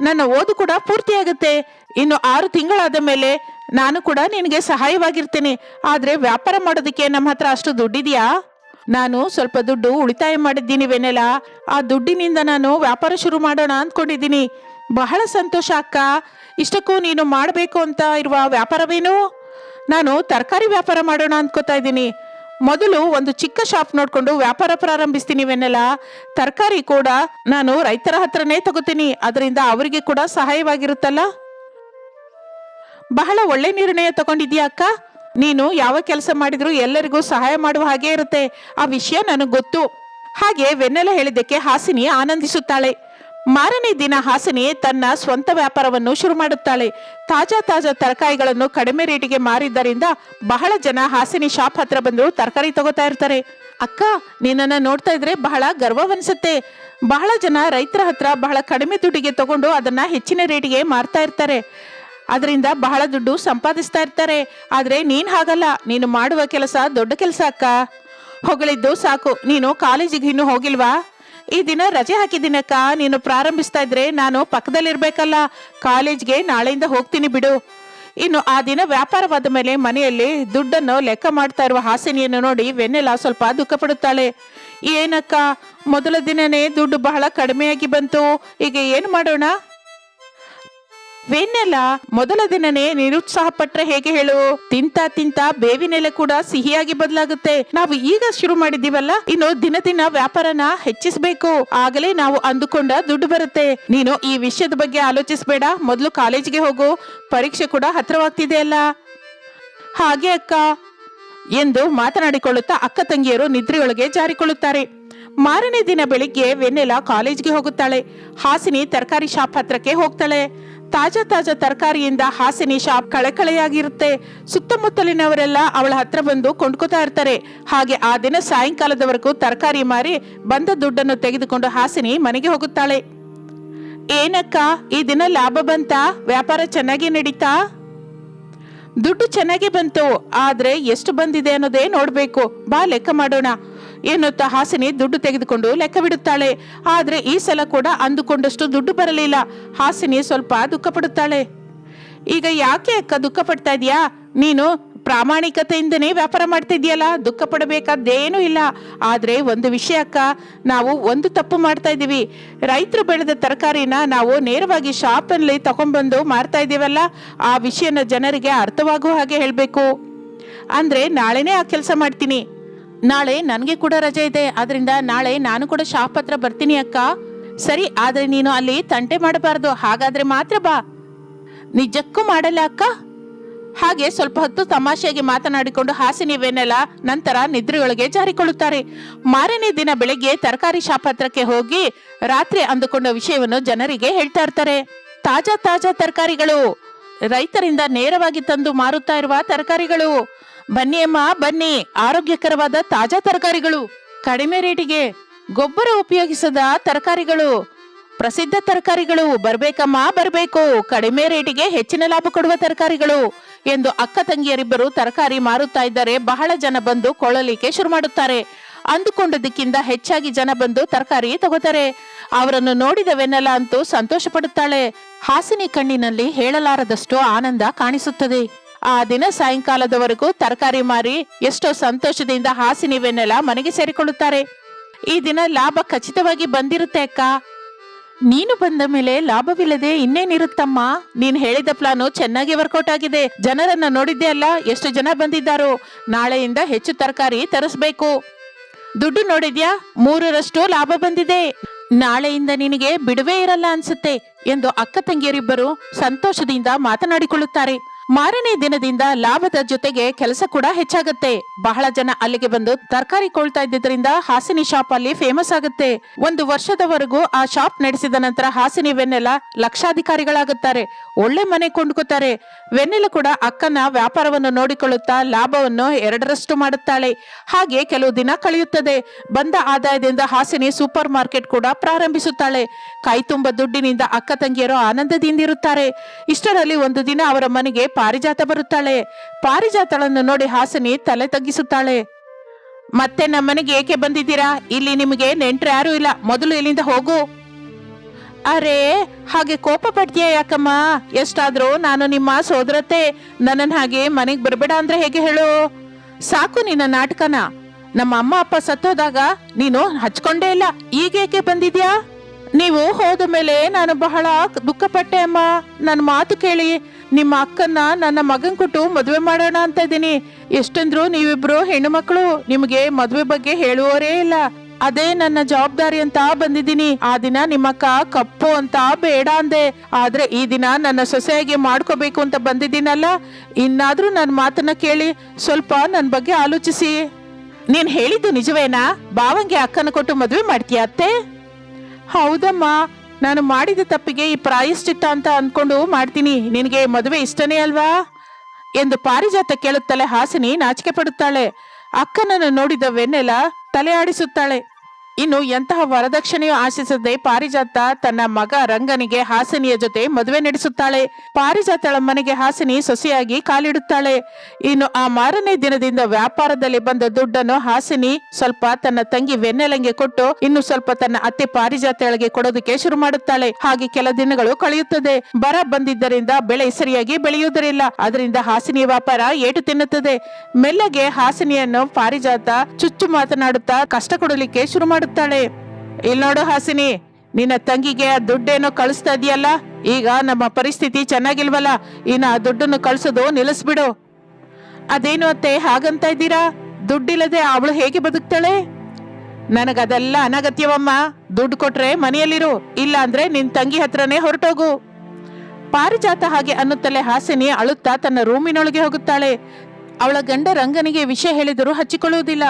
ನನ್ನ ಓದು ಕೂಡ ಪೂರ್ತಿ ಆಗುತ್ತೆ. ಇನ್ನು ಆರು ತಿಂಗಳಾದ ಮೇಲೆ ನಾನು ಕೂಡ ನಿನಗೆ ಸಹಾಯವಾಗಿರ್ತೇನೆ. ಆದರೆ ವ್ಯಾಪಾರ ಮಾಡೋದಕ್ಕೆ ನಮ್ಮ ಹತ್ರ ಅಷ್ಟು ದುಡ್ಡಿದೆಯಾ? ನಾನು ಸ್ವಲ್ಪ ದುಡ್ಡು ಉಳಿತಾಯ ಮಾಡಿದ್ದೀನಿ ವೆನೆಲ ಆ ದುಡ್ಡಿನಿಂದ ನಾನು ವ್ಯಾಪಾರ ಶುರು ಮಾಡೋಣ ಅಂದ್ಕೊಂಡಿದ್ದೀನಿ. ಬಹಳ ಸಂತೋಷ ಅಕ್ಕ. ಇಷ್ಟಕ್ಕೂ ನೀನು ಮಾಡಬೇಕು ಅಂತ ಇರುವ ವ್ಯಾಪಾರವೇನು? ನಾನು ತರಕಾರಿ ವ್ಯಾಪಾರ ಮಾಡೋಣ ಅಂದ್ಕೋತಾ ಇದ್ದೀನಿ. ಮೊದಲು ಒಂದು ಚಿಕ್ಕ ಶಾಪ್ ನೋಡ್ಕೊಂಡು ವ್ಯಾಪಾರ ಪ್ರಾರಂಭಿಸ್ತೀನಿ ವೆನ್ನೆಲ್ಲ ತರಕಾರಿ ಕೂಡ ನಾನು ರೈತರ ಹತ್ರನೇ ತಗೋತೀನಿ. ಅದರಿಂದ ಅವರಿಗೆ ಕೂಡ ಸಹಾಯವಾಗಿರುತ್ತಲ್ಲ? ಬಹಳ ಒಳ್ಳೆ ನಿರ್ಣಯ ತಗೊಂಡಿದ್ಯಾ ಅಕ್ಕ? ನೀನು ಯಾವ ಕೆಲಸ ಮಾಡಿದ್ರು ಎಲ್ಲರಿಗೂ ಸಹಾಯ ಮಾಡುವ ಹಾಗೆ ಇರುತ್ತೆ. ಆ ವಿಷಯ ನನಗೆ ಗೊತ್ತು. ಹಾಗೆ ವೆನ್ನೆಲ್ಲ ಹೇಳಿದ್ದಕ್ಕೆ ಹಾಸಿನಿ ಆನಂದಿಸುತ್ತಾಳೆ. ಮಾರನೇ ದಿನ ಹಾಸಿನಿ ತನ್ನ ಸ್ವಂತ ವ್ಯಾಪಾರವನ್ನು ಶುರು ಮಾಡುತ್ತಾಳೆ. ತಾಜಾ ತಾಜಾ ತರಕಾರಿಗಳನ್ನು ಕಡಿಮೆ ರೇಟಿಗೆ ಮಾರಿದ್ದರಿಂದ ಬಹಳ ಜನ ಹಾಸಿನಿ ಶಾಪ್ ಹತ್ರ ಬಂದು ತರಕಾರಿ ತಗೋತಾ ಇರ್ತಾರೆ. ಅಕ್ಕ, ನಿನ್ನನ್ನ ನೋಡ್ತಾ ಇದ್ರೆ ಬಹಳ ಗರ್ವವನ್ಸುತ್ತೆ. ಬಹಳ ಜನ ರೈತರ ಹತ್ರ ಬಹಳ ಕಡಿಮೆ ದುಡ್ಡಿಗೆ ತಗೊಂಡು ಅದನ್ನ ಹೆಚ್ಚಿನ ರೇಟಿಗೆ ಮಾರ್ತಾ ಇರ್ತಾರೆ. ಅದರಿಂದ ಬಹಳ ದುಡ್ಡು ಸಂಪಾದಿಸ್ತಾ ಇರ್ತಾರೆ. ಆದ್ರೆ ನೀನ್ ಹಾಗಲ್ಲ. ನೀನು ಮಾಡುವ ಕೆಲಸ ದೊಡ್ಡ ಕೆಲಸ ಅಕ್ಕ. ಹೊಗಳಿದ್ದು ಸಾಕು. ನೀನು ಕಾಲೇಜಿಗೆ ಇನ್ನು ಹೋಗಿಲ್ವಾ? ಈ ದಿನ ರಜೆ ಹಾಕಿದ್ದೀನಕ್ಕ ನೀನು ಪ್ರಾರಂಭಿಸ್ತಾ ಇದ್ರೆ ನಾನು ಪಕ್ಕದಲ್ಲಿರ್ಬೇಕಲ್ಲ. ಕಾಲೇಜ್ಗೆ ನಾಳೆಯಿಂದ ಹೋಗ್ತೀನಿ ಬಿಡು. ಇನ್ನು ಆ ದಿನ ವ್ಯಾಪಾರವಾದ ಮೇಲೆ ಮನೆಯಲ್ಲಿ ದುಡ್ಡನ್ನು ಲೆಕ್ಕ ಮಾಡ್ತಾ ಇರುವ ಹಾಸಿನಿಯನ್ನು ನೋಡಿ ವೆನ್ನೆಲ ಸ್ವಲ್ಪ ದುಃಖ ಪಡುತ್ತಾಳೆ. ಏನಕ್ಕ? ಮೊದಲ ದಿನನೇ ದುಡ್ಡು ಬಹಳ ಕಡಿಮೆಯಾಗಿ ಬಂತು. ಈಗ ಏನು ಮಾಡೋಣ? ವೆನ್ನೆಲ್ಲ ಮೊದಲ ದಿನನೇ ನಿರುತ್ಸಾಹ ಪಟ್ರೆ ಹೇಗೆ ಹೇಳು? ತಿಂತ ತಿಂತ ಬೇವಿನೆಲೆ ಕೂಡ ಸಿಹಿಯಾಗಿ ಬದಲಾಗುತ್ತೆ. ನಾವು ಈಗ ಶುರು ಮಾಡಿದೀವಲ್ಲ ಇನ್ನು ದಿನ ದಿನ ವ್ಯಾಪಾರನ ಹೆಚ್ಚಿಸಬೇಕು. ಆಗಲೇ ನಾವು ಅಂದುಕೊಂಡ ದುಡ್ಡು ಬರುತ್ತೆ. ನೀನು ಈ ವಿಷಯದ ಬಗ್ಗೆ ಆಲೋಚಿಸಬೇಡ, ಮೊದಲು ಕಾಲೇಜ್ಗೆ ಹೋಗು. ಪರೀಕ್ಷೆ ಕೂಡ ಹತ್ರವಾಗ್ತಿದೆ ಅಲ್ಲ ಹಾಗೆ ಅಕ್ಕ, ಎಂದು ಮಾತನಾಡಿಕೊಳ್ಳುತ್ತಾ ಅಕ್ಕ ತಂಗಿಯರು ನಿದ್ರೆಯೊಳಗೆ ಜಾರಿಕೊಳ್ಳುತ್ತಾರೆ. ಮಾರನೇ ದಿನ ಬೆಳಿಗ್ಗೆ ವೆನ್ನೆಲ ಕಾಲೇಜ್ಗೆ ಹೋಗುತ್ತಾಳೆ. ಹಾಸಿನಿ ತರಕಾರಿ ಶಾಪ್ ಹತ್ರಕ್ಕೆ ಹೋಗ್ತಾಳೆ. ತಾಜಾ ತಾಜಾ ತರಕಾರಿಯಿಂದ ಹಾಸಿನಿ ಶಾಪ್ ಕಳೆಕಳೆಯಾಗಿರುತ್ತೆ. ಸುತ್ತಮುತ್ತಲಿನವರೆಲ್ಲ ಅವಳ ಹತ್ರ ಬಂದು ಕೊಂಡ್ಕೋತಾ ಇರ್ತಾರೆ. ಹಾಗೆ ಆ ದಿನ ಸಾಯಂಕಾಲದವರೆಗೂ ತರಕಾರಿ ಮಾರಿ ಬಂದ ದುಡ್ಡನ್ನು ತೆಗೆದುಕೊಂಡು ಹಾಸಿನಿ ಮನೆಗೆ ಹೋಗುತ್ತಾಳೆ. ಏನಕ್ಕ, ಈ ದಿನ ಲಾಭ ಬಂತ? ವ್ಯಾಪಾರ ಚೆನ್ನಾಗಿ ನಡೀತಾ? ದುಡ್ಡು ಚೆನ್ನಾಗಿ ಬಂತು, ಆದ್ರೆ ಎಷ್ಟು ಬಂದಿದೆ ಅನ್ನೋದೇ ನೋಡ್ಬೇಕು. ಬಾ ಲೆಕ್ಕ ಮಾಡೋಣ. ಎನ್ನುತ್ತಾ ಹಾಸಿನಿ ದುಡ್ಡು ತೆಗೆದುಕೊಂಡು ಲೆಕ್ಕ ಬಿಡುತ್ತಾಳೆ. ಆದರೆ ಈ ಸಲ ಕೂಡ ಅಂದುಕೊಂಡಷ್ಟು ದುಡ್ಡು ಬರಲಿಲ್ಲ. ಹಾಸಿನಿ ಸ್ವಲ್ಪ ದುಃಖ ಪಡುತ್ತಾಳೆ ಈಗ ಯಾಕೆ ಅಕ್ಕ ದುಃಖ ಪಡ್ತಾ ನೀನು ಪ್ರಾಮಾಣಿಕತೆಯಿಂದನೇ ವ್ಯಾಪಾರ ಮಾಡ್ತಿದ್ಯಲ್ಲ ದುಃಖ ಪಡಬೇಕಾದ್ದೇನೂ ಇಲ್ಲ. ಆದರೆ ಒಂದು ವಿಷಯ ಅಕ್ಕ, ನಾವು ಒಂದು ತಪ್ಪು ಮಾಡ್ತಾ ಇದ್ದೀವಿ. ರೈತರು ಬೆಳೆದ ತರಕಾರಿನ ನಾವು ನೇರವಾಗಿ ಶಾಪಲ್ಲಿ ತಗೊಂಡ್ಬಂದು ಮಾರ್ತಾ ಇದ್ದೀವಲ್ಲ, ಆ ವಿಷಯನ ಜನರಿಗೆ ಅರ್ಥವಾಗುವ ಹಾಗೆ ಹೇಳಬೇಕು. ಅಂದ್ರೆ ನಾಳೆನೇ ಆ ಕೆಲಸ ಮಾಡ್ತೀನಿ. ನಾಳೆ ನನಗೆ ಕೂಡ ರಜೆ ಇದೆ, ಆದ್ರಿಂದ ನಾಳೆ ನಾನು ಕೂಡ ಶಾಪ್ ಹತ್ರ ಬರ್ತೀನಿ ಅಕ್ಕ. ಸರಿ, ಆದ್ರೆ ನೀನು ಅಲ್ಲಿ ತಂಟೆ ಮಾಡಬಾರ್ದು, ಹಾಗಾದ್ರೆ ಮಾತ್ರ ಬಾ. ನಿಜಕ್ಕೂ ಮಾಡಲ್ಲ ಅಕ್ಕ. ಹಾಗೆ ಸ್ವಲ್ಪ ಹೊತ್ತು ತಮಾಷೆಯಾಗಿ ಮಾತನಾಡಿಕೊಂಡು ಹಾಸಿನಿ ವೆನ್ನೆಲ ನಂತರ ನಿದ್ರೆಯೊಳಗೆ ಜಾರಿಕೊಳ್ಳುತ್ತಾರೆ. ಮಾರನೇ ದಿನ ಬೆಳಗ್ಗೆ ತರಕಾರಿ ಶಾಪ್ ಹತ್ರಕ್ಕೆ ಹೋಗಿ ರಾತ್ರಿ ಅಂದುಕೊಂಡ ವಿಷಯವನ್ನು ಜನರಿಗೆ ಹೇಳ್ತಾ ಇರ್ತಾರೆ. ತಾಜಾ ತಾಜಾ ತರಕಾರಿಗಳು. ರೈತರಿಂದ ನೇರವಾಗಿ ತಂದು ಮಾರುತ್ತಾ ಇರುವ ತರಕಾರಿಗಳು. ಬನ್ನಿ ಅಮ್ಮ, ಬನ್ನಿ. ಆರೋಗ್ಯಕರವಾದ ತಾಜಾ ತರಕಾರಿಗಳು. ಕಡಿಮೆ ರೇಟಿಗೆ ಗೊಬ್ಬರ ಉಪಯೋಗಿಸದ ತರಕಾರಿಗಳು. ಪ್ರಸಿದ್ಧ ತರಕಾರಿಗಳು. ಬರ್ಬೇಕಮ್ಮ, ಬರ್ಬೇಕು. ಕಡಿಮೆ ರೇಟಿಗೆ ಹೆಚ್ಚಿನ ಲಾಭ ಕೊಡುವ ತರಕಾರಿಗಳು ಎಂದು ಅಕ್ಕ ತಂಗಿಯರಿಬ್ಬರು ತರಕಾರಿ ಮಾರುತ್ತಾ ಇದ್ದರೆ. ಬಹಳ ಜನ ಬಂದು ಕೊಳ್ಳಲಿಕ್ಕೆ ಶುರು ಮಾಡುತ್ತಾರೆ. ಅಂದುಕೊಂಡದಕ್ಕಿಂತ ಹೆಚ್ಚಾಗಿ ಜನ ಬಂದು ತರಕಾರಿ ತಗೋತಾರೆ. ಅವರನ್ನು ನೋಡಿದ ಅಂತೂ ಸಂತೋಷ ಪಡುತ್ತಾಳೆ ಹಾಸಿನಿ ಕಣ್ಣಿನಲ್ಲಿ ಹೇಳಲಾರದಷ್ಟು ಆನಂದ ಕಾಣಿಸುತ್ತದೆ. ಆ ದಿನ ಸಾಯಂಕಾಲದವರೆಗೂ ತರಕಾರಿ ಮಾರಿ ಎಷ್ಟೋ ಸಂತೋಷದಿಂದ ಹಾಸಿನಿವೆನ್ನೆಲ್ಲ ಮನೆಗೆ ಸೇರಿಕೊಳ್ಳುತ್ತಾರೆ. ಈ ದಿನ ಲಾಭ ಖಚಿತವಾಗಿ ಬಂದಿರುತ್ತೆ ಅಕ್ಕ. ನೀನು ಬಂದ ಮೇಲೆ ಲಾಭವಿಲ್ಲದೆ ಇನ್ನೇನಿರುತ್ತಮ್ಮ? ನೀನ್ ಹೇಳಿದ ಪ್ಲಾನು ಚೆನ್ನಾಗಿ ವರ್ಕೌಟ್ ಆಗಿದೆ. ಜನರನ್ನ ನೋಡಿದ್ದೆ ಅಲ್ಲ, ಎಷ್ಟು ಜನ ಬಂದಿದ್ದಾರೋ? ನಾಳೆಯಿಂದ ಹೆಚ್ಚು ತರಕಾರಿ ತರಿಸ್ಬೇಕು. ದುಡ್ಡು ನೋಡಿದ್ಯಾ? ಮೂರರಷ್ಟು ಲಾಭ ಬಂದಿದೆ. ನಾಳೆಯಿಂದ ನಿನಗೆ ಬಿಡುವೇ ಇರಲ್ಲ ಅನ್ಸುತ್ತೆ ಎಂದು ಅಕ್ಕ ತಂಗಿಯರಿಬ್ಬರು ಸಂತೋಷದಿಂದ ಮಾತನಾಡಿಕೊಳ್ಳುತ್ತಾರೆ. ಮಾರನೇ ದಿನದಿಂದ ಲಾಭದ ಜೊತೆಗೆ ಕೆಲಸ ಕೂಡ ಹೆಚ್ಚಾಗುತ್ತೆ. ಬಹಳ ಜನ ಅಲ್ಲಿಗೆ ಬಂದು ತರಕಾರಿ ಕೊಳ್ತಾ ಇದ್ದಿದ್ರಿಂದ ಹಾಸಿನಿ ಶಾಪ್ ಅಲ್ಲಿ ಫೇಮಸ್ ಆಗುತ್ತೆ. ಒಂದು ವರ್ಷದವರೆಗೂ ಆ ಶಾಪ್ ನಡೆಸಿದ ನಂತರ ಹಾಸಿನಿ ವೆನ್ನೆಲ ಲಕ್ಷಾಧಿಕಾರಿಗಳಾಗುತ್ತಾರೆ. ಒಳ್ಳೆ ಮನೆ ಕೊಂಡ್ಕೋತಾರೆ. ವೆನ್ನೆಲ ಕೂಡ ಅಕ್ಕನ ವ್ಯಾಪಾರವನ್ನು ನೋಡಿಕೊಳ್ಳುತ್ತಾ ಲಾಭವನ್ನು ಎರಡರಷ್ಟು ಮಾಡುತ್ತಾಳೆ. ಹಾಗೆ ಕೆಲವು ದಿನ ಕಳೆಯುತ್ತದೆ. ಬಂದ ಆದಾಯದಿಂದ ಹಾಸಿನಿ ಸೂಪರ್ ಮಾರ್ಕೆಟ್ ಕೂಡ ಪ್ರಾರಂಭಿಸುತ್ತಾಳೆ. ಕೈ ತುಂಬ ದುಡ್ಡಿನಿಂದ ಅಕ್ಕ ತಂಗಿಯರು ಆನಂದದಿಂದಿರುತ್ತಾರೆ. ಇಷ್ಟರಲ್ಲಿ ಒಂದು ದಿನ ಅವರ ಮನೆಗೆ ಪಾರಿಜಾತ ಬರುತ್ತಾಳೆ. ಪಾರಿಜಾತಳನ್ನು ನೋಡಿ ಹಾಸನಿ ತಲೆ ತಗ್ಗಿಸುತ್ತಾಳೆ. ಮತ್ತೆ ನಮ್ಮನೆಗೆ ಏಕೆ ಬಂದಿದ್ದೀರಾ? ಇಲ್ಲಿ ನಿಮಗೆ ನೆಂಟ್ರು ಯಾರು ಇಲ್ಲ. ಮೊದಲು ಇಲ್ಲಿಂದ ಹೋಗು. ಅರೆ, ಹಾಗೆ ಕೋಪ ಪಡ್ತೀಯ ಯಾಕಮ್ಮ? ಎಷ್ಟಾದ್ರೂ ನಾನು ನಿಮ್ಮ ಸೋದರತ್ತೆ. ನನ್ನನ್ ಹಾಗೆ ಮನೆಗೆ ಬರಬೇಡ ಅಂದ್ರೆ ಹೇಗೆ ಹೇಳು? ಸಾಕು ನಿನ್ನ ನಾಟಕನ. ನಮ್ಮ ಅಮ್ಮ ಅಪ್ಪ ಸತ್ತೋದಾಗ ನೀನು ಹಚ್ಕೊಂಡೇ ಇಲ್ಲ. ಈಗೇಕೆ ಬಂದಿದ್ಯಾ? ನೀವು ಹೋದ ಮೇಲೆ ನಾನು ಬಹಳ ದುಃಖಪಟ್ಟೆ ಅಮ್ಮ. ನನ್ನ ಮಾತು ಕೇಳಿ. ನಿಮ್ಮ ಅಕ್ಕನ್ನ ನನ್ನ ಮಗನ್ ಕೊಟ್ಟು ಮದುವೆ ಮಾಡೋಣ ಅಂತ ಇದ್ದೀನಿ. ಎಷ್ಟಂದ್ರು ನೀವಿಬ್ರು ಹೆಣ್ಣು ಮಕ್ಕಳು, ನಿಮಗೆ ಮದುವೆ ಬಗ್ಗೆ ಹೇಳುವವರೇ ಇಲ್ಲ. ಅದೇ ನನ್ನ ಜವಾಬ್ದಾರಿ ಅಂತ ಬಂದಿದ್ದೀನಿ. ಆ ದಿನ ನಿಮ್ಮಕ್ಕ ಕಪ್ಪು ಅಂತ ಬೇಡ ಅಂದೆ. ಆದ್ರೆ ಈ ದಿನ ನನ್ನ ಸೊಸೆಯಾಗಿ ಮಾಡ್ಕೋಬೇಕು ಅಂತ ಬಂದಿದ್ದೀನಲ್ಲ. ಇನ್ನಾದ್ರೂ ನನ್ನ ಮಾತನ್ನ ಕೇಳಿ ಸ್ವಲ್ಪ ನನ್ನ ಬಗ್ಗೆ ಆಲೋಚಿಸಿ. ನೀನ್ ಹೇಳಿದ್ದು ನಿಜವೇನಾ? ಬಾವಂಗೆ ಅಕ್ಕನ ಕೊಟ್ಟು ಮದುವೆ ಮಾಡ್ತೀಯ ಅತ್ತೆ? ಹೌದಮ್ಮ. ನಾನು ಮಾಡಿದ ತಪ್ಪಿಗೆ ಈ ಪ್ರಾಯಶ್ಚಿತ್ತ ಅಂತ ಅಂದ್ಕೊಂಡು ಮಾಡ್ತೀನಿ. ನಿನಗೆ ಮದುವೆ ಇಷ್ಟನೇ ಅಲ್ವಾ? ಎಂದು ಪಾರಿಜಾತ ಕೇಳುತ್ತಲೇ ಹಾಸಿನಿ ನಾಚಿಕೆ ಪಡುತ್ತಾಳೆ. ಅಕ್ಕನನ್ನು ನೋಡಿದ ವೆನ್ನೆಲ ತಲೆ ಆಡಿಸುತ್ತಾಳೆ ಇನ್ನು ಎಂತಹ ವರದಕ್ಷಿಣೆಯೂ ಆಶಿಸದೆ ಪಾರಿಜಾತ ತನ್ನ ಮಗ ರಂಗನಿಗೆ ಹಾಸಿನಿಯ ಜೊತೆ ಮದುವೆ ನಡೆಸುತ್ತಾಳೆ. ಪಾರಿಜಾತಳ ಮನೆಗೆ ಹಾಸಿನಿ ಸೊಸೆಯಾಗಿ ಕಾಲಿಡುತ್ತಾಳೆ. ಇನ್ನು ಆ ಮಾರನೇ ದಿನದಿಂದ ವ್ಯಾಪಾರದಲ್ಲಿ ಬಂದ ದುಡ್ಡನ್ನು ಹಾಸಿನಿ ಸ್ವಲ್ಪ ತನ್ನ ತಂಗಿ ವೆನ್ನೆಲಂಗೆ ಕೊಟ್ಟು ಇನ್ನು ಸ್ವಲ್ಪ ತನ್ನ ಅತ್ತೆ ಪಾರಿಜಾತಳಿಗೆ ಕೊಡೋದಕ್ಕೆ ಶುರು ಮಾಡುತ್ತಾಳೆ. ಹಾಗೆ ಕೆಲ ದಿನಗಳು ಕಳೆಯುತ್ತದೆ. ಬರ ಬಂದಿದ್ದರಿಂದ ಬೆಳೆ ಸರಿಯಾಗಿ ಬೆಳೆಯುವುದರಿಲ್ಲ. ಅದರಿಂದ ಹಾಸಿನಿಯ ವ್ಯಾಪಾರ ಏಟು ತಿನ್ನುತ್ತದೆ. ಮೆಲ್ಲಗೆ ಹಾಸಿನಿಯನ್ನು ಪಾರಿಜಾತ ಚುಚ್ಚು ಮಾತನಾಡುತ್ತಾ ಕಷ್ಟ ಕೊಡಲಿಕ್ಕೆ ಶುರು ಮಾಡುತ್ತಾಳೆ ಇಲ್ಲಿ ನೋಡು ಹಾಸಿನಿ, ನಿನ್ನ ತಂಗಿಗೆ ಆ ದುಡ್ಡೇನೋ ಕಳಿಸ್ತಾ ಇದೆಯಲ್ಲ? ಈಗ ನಮ್ಮ ಪರಿಸ್ಥಿತಿ ಚೆನ್ನಾಗಿಲ್ವಲ್ಲ? ಇನ್ನು ಆ ದುಡ್ಡನ್ನು ಕಳಿಸೋದು ನಿಲ್ಲಿಸ್ಬಿಡು. ಅದೇನು ಅತ್ತೆ, ಹಾಗಂತ ಇದ್ದೀರಾ? ದುಡ್ಡಿಲ್ಲದೆ ಅವಳು ಹೇಗೆ ಬದುಕ್ತಾಳೆ? ನನಗದೆಲ್ಲ ಅನಗತ್ಯವಮ್ಮ. ದುಡ್ಡು ಕೊಟ್ರೆ ಮನೆಯಲ್ಲಿರು ಇಲ್ಲ ಅಂದ್ರೆ ನಿನ್ ತಂಗಿ ಹತ್ರನೇ ಹೊರಟೋಗು. ಪಾರಿಜಾತ ಹಾಗೆ ಅನ್ನುತ್ತಲೇ ಹಾಸಿನಿ ಅಳುತ್ತಾ ತನ್ನ ರೂಮಿನೊಳಗೆ ಹೋಗುತ್ತಾಳೆ. ಅವಳ ಗಂಡ ರಂಗನಿಗೆ ವಿಷಯ ಹೇಳಿದರೂ ಹಚ್ಚಿಕೊಳ್ಳುವುದಿಲ್ಲ.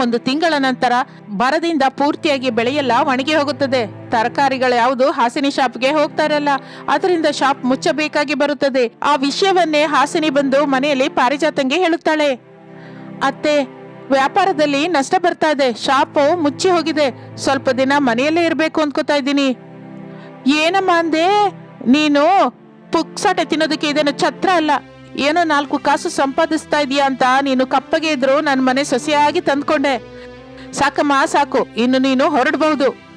ಒಂದು ತಿಂಗಳ ನಂತರ ಬರದಿಂದ ಪೂರ್ತಿಯಾಗಿ ಬೆಳೆಯೆಲ್ಲ ಒಣಗಿ ಹೋಗುತ್ತದೆ. ತರಕಾರಿಗಳು ಯಾವುದು ಹಾಸಿನಿ ಶಾಪ್ಗೆ ಹೋಗ್ತಾರಲ್ಲ ಅದರಿಂದ ಶಾಪ್ ಮುಚ್ಚಬೇಕಾಗಿ ಬರುತ್ತದೆ. ಆ ವಿಷಯವನ್ನೇ ಹಾಸಿನಿ ಬಂದು ಮನೆಯಲ್ಲಿ ಪಾರಿಜಾತಂಗೆ ಹೇಳುತ್ತಾಳೆ. ಅತ್ತೆ, ವ್ಯಾಪಾರದಲ್ಲಿ ನಷ್ಟ ಬರ್ತಾ ಇದೆ. ಶಾಪು ಮುಚ್ಚಿ ಹೋಗಿದೆ. ಸ್ವಲ್ಪ ದಿನ ಮನೆಯಲ್ಲೇ ಇರಬೇಕು ಅನ್ಕೋತಾ ಇದ್ದೀನಿ. ಏನಮ್ಮ ಅಂದೆ? ನೀನು ಪುಕ್ಸಾಟೆ ತಿನ್ನೋದಕ್ಕೆ ಇದೇನು ಛತ್ರ ಅಲ್ಲ. ಏನೋ ನಾಲ್ಕು ಕಾಸು ಸಂಪಾದಿಸ್ತಾ ಇದೀಯಾ ಅಂತ ನೀನು ಕಪ್ಪಗೆ ಇದ್ರು ನನ್ನ ಮನೆ ಸೊಸೆಯಾಗಿ ತಂದ್ಕೊಂಡೆ. ಸಾಕಮ್ಮ, ಸಾಕು. ಇನ್ನು ನೀನು ಹೊರಡಬಹುದು.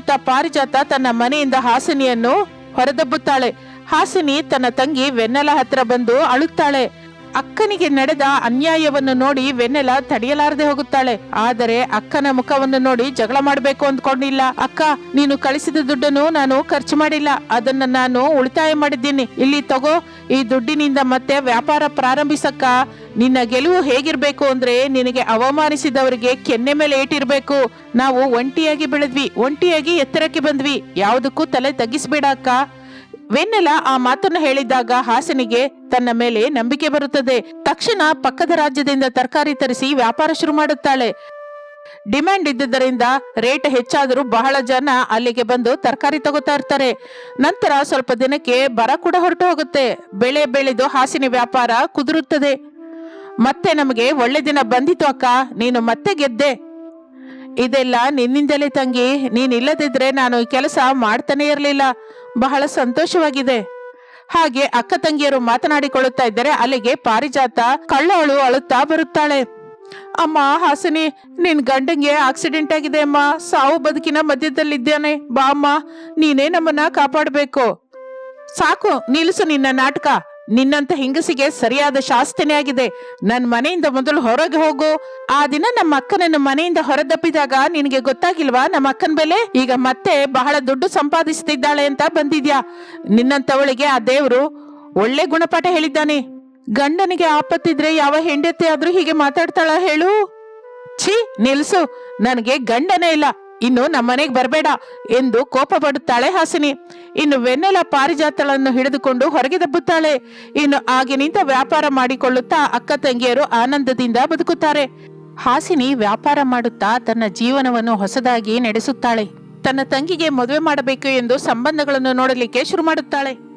ತ ಪಾರಿಜಾತ ತನ್ನ ಮನೆಯಿಂದ ಹಾಸಿನಿಯನ್ನು ಹೊರದಬ್ಬುತ್ತಾಳೆ. ಹಾಸಿನಿ ತನ್ನ ತಂಗಿ ವೆನ್ನಲ ಹತ್ರ ಬಂದು ಅಳುತ್ತಾಳೆ. ಅಕ್ಕನಿಗೆ ನಡೆದ ಅನ್ಯಾಯವನ್ನು ನೋಡಿ ವೆನ್ನೆಲ ತಡೆಯಲಾರದೆ ಹೋಗುತ್ತಾಳೆ. ಆದರೆ ಅಕ್ಕನ ಮುಖವನ್ನು ನೋಡಿ ಜಗಳ ಮಾಡಬೇಕು ಅಂದ್ಕೊಂಡಿಲ್ಲ. ಅಕ್ಕ, ನೀನು ಕಳಿಸಿದ ದುಡ್ಡನ್ನು ನಾನು ಖರ್ಚು ಮಾಡಿಲ್ಲ. ಅದನ್ನ ನಾನು ಉಳಿತಾಯ ಮಾಡಿದ್ದೀನಿ. ಇಲ್ಲಿ ತಗೋ. ಈ ದುಡ್ಡಿನಿಂದ ಮತ್ತೆ ವ್ಯಾಪಾರ ಪ್ರಾರಂಭಿಸಕ್ಕ. ನಿನ್ನ ಗೆಲುವು ಹೇಗಿರ್ಬೇಕು ಅಂದ್ರೆ ನಿನಗೆ ಅವಮಾನಿಸಿದವರಿಗೆ ಕೆನ್ನೆ ಮೇಲೆ ಏಟಿರ್ಬೇಕು. ನಾವು ಒಂಟಿಯಾಗಿ ಬೆಳೆದ್ವಿ. ಒಂಟಿಯಾಗಿ ಎತ್ತರಕ್ಕೆ ಬಂದ್ವಿ. ಯಾವುದಕ್ಕೂ ತಲೆ ತಗ್ಗಿಸ್ಬೇಡ, ಅಕ್ಕ. ವೆನ್ನೆಲ ಆ ಮಾತನ್ನು ಹೇಳಿದಾಗ ಹಾಸನಿಗೆ ತನ್ನ ಮೇಲೆ ನಂಬಿಕೆ ಬರುತ್ತದೆ. ತಕ್ಷಣ ಪಕ್ಕದ ರಾಜ್ಯದಿಂದ ತರಕಾರಿ ತರಿಸಿ ವ್ಯಾಪಾರ ಶುರು ಮಾಡುತ್ತಾಳೆ. ಡಿಮ್ಯಾಂಡ್ ಇದ್ದುದರಿಂದ ರೇಟ್ ಹೆಚ್ಚಾದರೂ ಬಹಳ ಜನ ಅಲ್ಲಿಗೆ ಬಂದು ತರಕಾರಿ ತಗೋತಾ ಇರ್ತಾರೆ. ನಂತರ ಸ್ವಲ್ಪ ದಿನಕ್ಕೆ ಬರ ಕೂಡ ಹೊರಟು ಹೋಗುತ್ತೆ. ಬೆಳೆ ಬೆಳೆದು ಹಾಸಿನ ವ್ಯಾಪಾರ ಕುದುರುತ್ತದೆ. ಮತ್ತೆ ನಮಗೆ ಒಳ್ಳೆ ದಿನ ಬಂದಿತ್ತು ಅಕ್ಕ, ನೀನು ಮತ್ತೆ ಗೆದ್ದೆ. ಇದೆಲ್ಲ ನಿನ್ನಿಂದಲೇ ತಂಗಿ ನೀನ್ ಇಲ್ಲದಿದ್ರೆ ನಾನು ಈ ಕೆಲಸ ಮಾಡ್ತಾನೆ ಇರಲಿಲ್ಲ. ಬಹಳ ಸಂತೋಷವಾಗಿದೆ. ಹಾಗೆ ಅಕ್ಕ ತಂಗಿಯರು ಮಾತನಾಡಿಕೊಳ್ಳುತ್ತಾ ಇದ್ದರೆ ಅಲ್ಲಿಗೆ ಪಾರಿಜಾತ ಕಳ್ಳವಳು ಅಳುತ್ತಾ ಬರುತ್ತಾಳೆ. ಅಮ್ಮ, ಹಾಸಿನಿ, ನಿನ್ ಗಂಡಂಗೆ ಆಕ್ಸಿಡೆಂಟ್ ಆಗಿದೆ ಅಮ್ಮ. ಸಾವು ಬದುಕಿನ ಮಧ್ಯದಲ್ಲಿದ್ದಾನೆ. ಬಾ ಅಮ್ಮ, ನೀನೇ ನಮ್ಮನ್ನ ಕಾಪಾಡಬೇಕು. ಸಾಕು ನಿಲ್ಲಿಸು ನಿನ್ನ ನಾಟಕ. ನಿನ್ನಂತ ಹೆಂಗಸಿಗೆ ಸರಿಯಾದ ಶಾಸ್ತಿನೇ ಆಗಿದೆ. ನನ್ನ ಮನೆಯಿಂದ ಮೊದಲು ಹೊರಗೆ ಹೋಗು. ಆ ದಿನ ನಮ್ಮ ಅಕ್ಕನನ್ನು ಮನೆಯಿಂದ ಹೊರದಪ್ಪಿದಾಗ ನಿನಗೆ ಗೊತ್ತಾಗಿಲ್ವಾ ನಮ್ಮ ಅಕ್ಕನ ಬೆಲೆ? ಈಗ ಮತ್ತೆ ಬಹಳ ದುಡ್ಡು ಸಂಪಾದಿಸ್ತಿದ್ದಾಳೆ ಅಂತ ಬಂದಿದ್ಯಾ? ನಿನ್ನಂತವಳಿಗೆ ಆ ದೇವರು ಒಳ್ಳೆ ಗುಣಪಾಠ ಹೇಳಿದ್ದಾನೆ. ಗಂಡನಿಗೆ ಆಪತ್ತಿದ್ರೆ ಯಾವ ಹೆಂಡತಿ ಆದ್ರೂ ಹೀಗೆ ಮಾತಾಡ್ತಾಳ ಹೇಳು? ಛೀ, ನಿಲ್ಸು. ನನಗೆ ಗಂಡನೇ ಇಲ್ಲ. ಇನ್ನು ನಮ್ಮನೆಗೆ ಬರಬೇಡ ಎಂದು ಕೋಪ ಪಡುತ್ತಾಳೆ ಹಾಸಿನಿ. ಇನ್ನು ವೆನ್ನೆಲ ಪಾರಿಜಾತಳನ್ನು ಹಿಡಿದುಕೊಂಡು ಹೊರಗೆ ದಬ್ಬುತ್ತಾಳೆ. ಇನ್ನು ಆಗಿನಿಂದ ವ್ಯಾಪಾರ ಮಾಡಿಕೊಳ್ಳುತ್ತಾ ಅಕ್ಕ ತಂಗಿಯರು ಆನಂದದಿಂದ ಬದುಕುತ್ತಾರೆ. ಹಾಸಿನಿ ವ್ಯಾಪಾರ ಮಾಡುತ್ತಾ ತನ್ನ ಜೀವನವನ್ನು ಹೊಸದಾಗಿ ನಡೆಸುತ್ತಾಳೆ. ತನ್ನ ತಂಗಿಗೆ ಮದುವೆ ಮಾಡಬೇಕು ಎಂದು ಸಂಬಂಧಗಳನ್ನು ನೋಡಲಿಕ್ಕೆ ಶುರು ಮಾಡುತ್ತಾಳೆ.